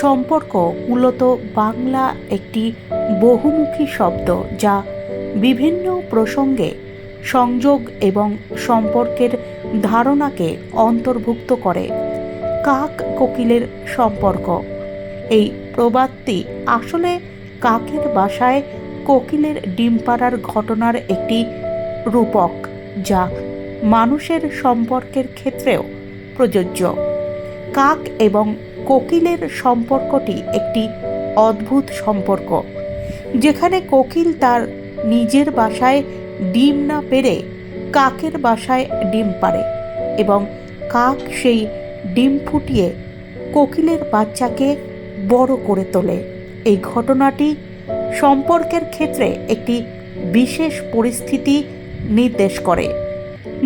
সম্পর্ক মূলত বাংলা একটি বহুমুখী শব্দ যা বিভিন্ন প্রসঙ্গে সংযোগ এবং সম্পর্কের ধারণাকে অন্তর্ভুক্ত করে। কাক কোকিলের সম্পর্ক। এই প্রবাদটি আসলে কাকের বাসায় কোকিলের ডিম পাড়ার ঘটনার একটি রূপক, যা মানুষের সম্পর্কের ক্ষেত্রেও প্রযোজ্য। কাক এবং কোকিলের সম্পর্কটি একটি অদ্ভুত সম্পর্ক, যেখানে কোকিল তার নিজের বাসায় ডিম না পেরে কাকের বাসায় ডিম পারে এবং কাক সেই ডিম ফুটিয়ে কোকিলের বাচ্চাকে বড় করে তোলে। এই ঘটনাটি সম্পর্কের ক্ষেত্রে একটি বিশেষ পরিস্থিতি নির্দেশ করে,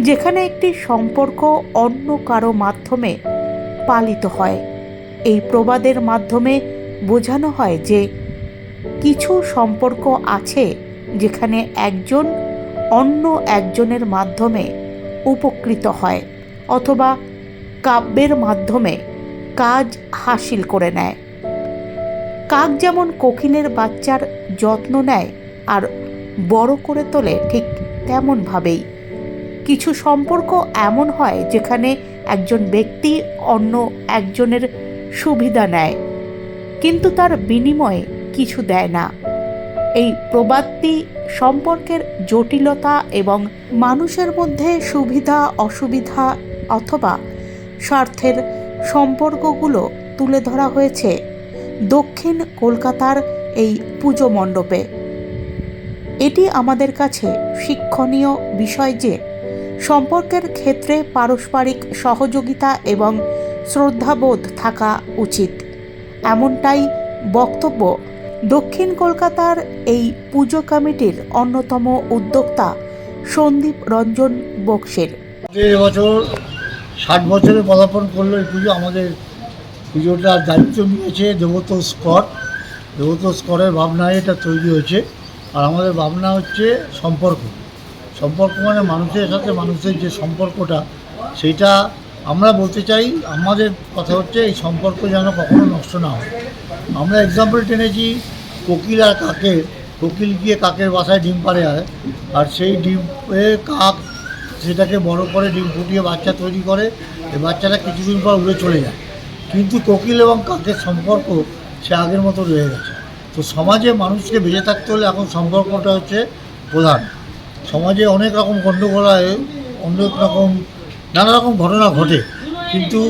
যেখানে একটি সম্পর্ক অন্য কারও মাধ্যমে পালিত হয়। এই প্রবাদের মাধ্যমে বোঝানো হয় যে কিছু সম্পর্ক আছে যেখানে একজন অন্য একজনের মাধ্যমে উপকৃত হয় অথবা কাব্যের মাধ্যমে কাজ হাসিল করে নেয়। কাক যেমন কোকিলের বাচ্চার যত্ন নেয় আর বড় করে তোলে ঠিক তেমনভাবেই। কিছু সম্পর্ক এমন হয় যেখানে একজন ব্যক্তি অন্য একজনের সুবিধা নেয়। কিন্তু তার বিনিময়ে কিছু দেয় না। এই প্রবাদটি সম্পর্কের জটিলতা এবং মানুষের মধ্যে সুবিধা, অসুবিধা অথবা স্বার্থের সম্পর্কগুলো তুলে ধরা হয়েছে দক্ষিণ কলকাতার এই পুজো মণ্ডপে। এটি আমাদের কাছে শিক্ষণীয় বিষয় যে, সম্পর্কের ক্ষেত্রে পারস্পরিক সহযোগিতা এবং শ্রদ্ধাবোধ থাকা উচিত। এমনটাই বক্তব্য দক্ষিণ কলকাতার এই পুজো কমিটির অন্যতম উদ্যোক্তা সন্দীপ রঞ্জন বক্সের। এবছর ষাট বছরে পদার্পণ করল এই পুজো, আমাদের পুজোটার দায়িত্ব নিয়েছে দেবত স্কট দেবত স্করের ভাবনায় এটা তৈরি হয়েছে। আর আমাদের ভাবনা হচ্ছে সম্পর্ক। সম্পর্ক মানে মানুষের সাথে মানুষের যে সম্পর্কটা সেইটা আমরা বলতে চাই, আমাদের কথা হচ্ছে এই সম্পর্ক যেন কখনো নষ্ট না হয়। আমরা এক্সাম্পল টেনেছি, কোকিল আর কাকের কোকিল গিয়ে কাকের বাসায় ডিম পাড়ে হয় আর সেই ডিমে কাক সেটাকে বড় করে ডিম ফুটিয়ে বাচ্চা তৈরি করে, এই বাচ্চাটা কিছুদিন পর উড়ে চলে যায়। কিন্তু কোকিল এবং কাকের সম্পর্ক সে আগের মতো রয়ে গেছে। তো সমাজে মানুষকে বেঁচে থাকতে হলে এখন সম্পর্কটা হচ্ছে প্রধান। সমাজে অনেক রকম গণ্ডগোল হয়, অনেক রকম নানা রকম ঘটনা ঘটে, কিন্তু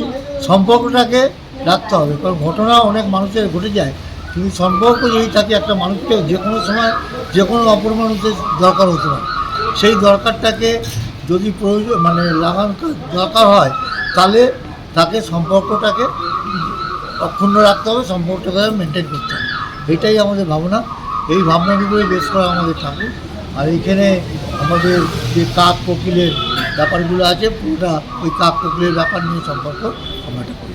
সম্পর্কটাকে রাখতে হবে, কারণ ঘটনা অনেক মানুষের ঘটে যায়, কিন্তু সম্পর্ক যদি থাকে একটা মানুষকে যে কোনো সময়, যে কোনো অপর মানুষের দরকার হতে পারে। সেই দরকারটাকে যদি প্রয়োজন মানে লাগান দরকার হয়, তাহলে তাকে সম্পর্কটাকে অক্ষুণ্ণ রাখতে হবে, সম্পর্কটাকে মেনটেন করতে হবে। এটাই আমাদের ভাবনা। এই ভাবনার উপরে বেশ করা আমাদের ঠাকুর। আর এইখানে আমাদের যে কাক কোকিলের ব্যাপারগুলো আছে পুরোটা ওই কাক কুকুরের ব্যাপার নিয়ে সম্পর্ক আমরা করি।